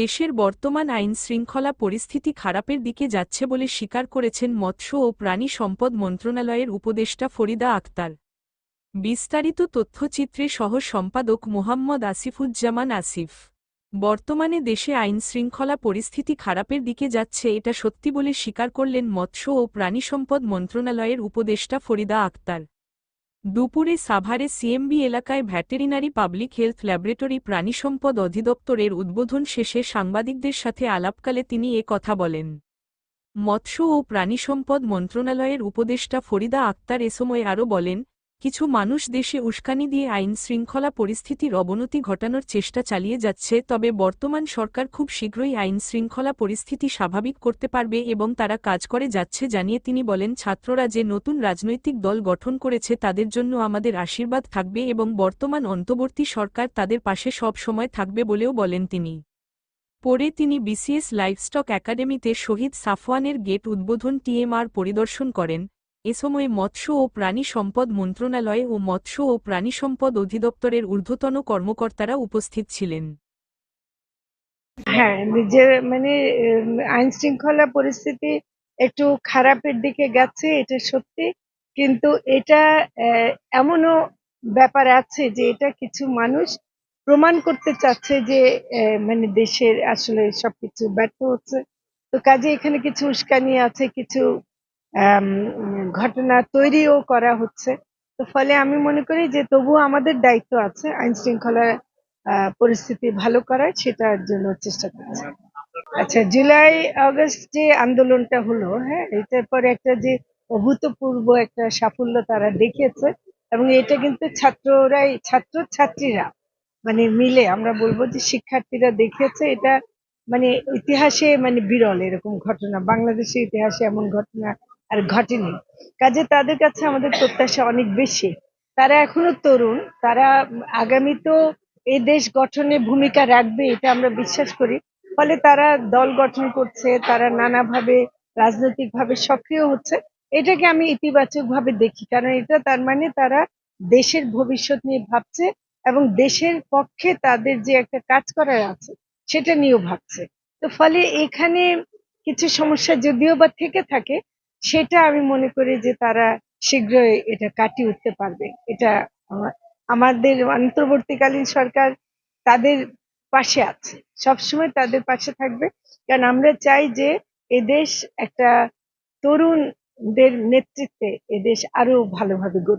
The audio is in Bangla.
দেশের বর্তমান আইন শৃঙ্খলা পরিস্থিতি খারাপের দিকে যাচ্ছে বলে স্বীকার করেছেন মৎস্য ও প্রাণী সম্পদ মন্ত্রণালয়ের উপদেষ্টা ফরিদা আক্তার। বিস্তারিত তথ্যচিত্রে সহ সম্পাদক মোহাম্মদ আসিফুজ্জামান আসিফ। বর্তমানে দেশে আইন শৃঙ্খলা পরিস্থিতি খারাপের দিকে যাচ্ছে এটা সত্যি বলে স্বীকার করলেন মৎস্য ও প্রাণী সম্পদ মন্ত্রণালয়ের উপদেষ্টা ফরিদা আক্তার। দুপুরে সাভারে সিএমবি এলাকায় ভ্যাটেরিনারি পাবলিক হেলথ ল্যাবরেটরি প্রাণীসম্পদ অধিদপ্তরের উদ্বোধন শেষে সাংবাদিকদের সাথে আলাপকালে তিনি এ কথা বলেন। মৎস্য ও প্রাণীসম্পদ মন্ত্রণালয়ের উপদেষ্টা ফরিদা আক্তার এ সময় আরও বলেন কিছু মানুষ দেশে উস্কানি দিয়ে আইন শৃঙ্খলা পরিস্থিতির অবনতি ঘটানোর চেষ্টা চালিয়ে যাচ্ছে, তবে বর্তমান সরকার খুব শীঘ্রই আইন শৃঙ্খলা পরিস্থিতি স্বাভাবিক করতে পারবে এবং তারা কাজ করে যাচ্ছে জানিয়ে তিনি বলেন, ছাত্ররা যে নতুন রাজনৈতিক দল গঠন করেছে তাদের জন্য আমাদের আশীর্বাদ থাকবে এবং বর্তমান অন্তর্বর্তী সরকার তাদের পাশে সব সময় থাকবে বলেও বলেন তিনি। পরে তিনি বিসিএস লাইভস্টক একাডেমিতে শহীদ সাফওয়ানের গেট উদ্বোধন টিএমআর পরিদর্শন করেন। এ সময় মৎস্য ও প্রাণী সম্পদ মন্ত্রণালয় ও মৎস্য ও প্রাণী সম্পদ অধিদপ্তরের ঊর্ধ্বতন কর্মকর্তারা উপস্থিত ছিলেন। হ্যাঁ যে মানে আইন শৃঙ্খলা পরিস্থিতি একটু খারাপের দিকে গেছে, এটা সত্যি। কিন্তু এটা এমনও ব্যাপার আছে যে এটা কিছু মানুষ প্রমাণ করতে চাচ্ছে যে মানে দেশের আসলে সবকিছু ব্যর্থ হচ্ছে। তো কাজে এখানে কিছু উস্কানি আছে, কিছু ঘটনা তৈরিও করা হচ্ছে। তো ফলে আমি মনে করি যে তবুও আমাদের দায়িত্ব আছে আইন শৃঙ্খলা পরিস্থিতি ভালো করার, সেটার জন্য চেষ্টা করছি। আচ্ছা জুলাই, আগস্ট যে আন্দোলনটা হলো হ্যাঁ এটার পরে একটা যে অভূতপূর্ব একটা সাফল্য তারা দেখিয়েছে এবং এটা কিন্তু ছাত্ররাই ছাত্র ছাত্রীরা মানে মিলে আমরা বলব যে শিক্ষার্থীরা দেখিয়েছে, এটা মানে ইতিহাসে মানে বিরল এরকম ঘটনা। বাংলাদেশের ইতিহাসে এমন ঘটনা আর ঘটেনি। কাজে তাদের কাছে আমাদের প্রত্যাশা অনেক বেশি। তারা এখনও তরুণ, তারা আগামী তো এই দেশ গঠনে ভূমিকা রাখবে, এটা আমরা বিশ্বাস করি। ফলে তারা দল গঠন করছে, তারা নানাভাবে রাজনৈতিকভাবে সক্রিয় হচ্ছে। এটাকে আমি ইতিবাচক ভাবে দেখি, কারণ এটা তার মানে তারা দেশের ভবিষ্যৎ নিয়ে ভাবছে এবং দেশের পক্ষে তাদের যে একটা কাজ করার আছে, সেটা নিয়েও ভাবছে। তো ফলে এখানে কিছু সমস্যা যদিও বা থেকে থাকে সেটা আমি মনে করি যে তারা শীঘ্রই এটা কাটিয়ে উঠতে পারবে। এটা আমাদের অন্তর্বর্তীকালীন সরকার তাদের পাশে আছে। সবসময় তাদের পাশে থাকবে। কারণ আমরা চাই যে এদেশ একটা তরুণদের নেতৃত্বে এদেশ আরও ভালোভাবে গড়ে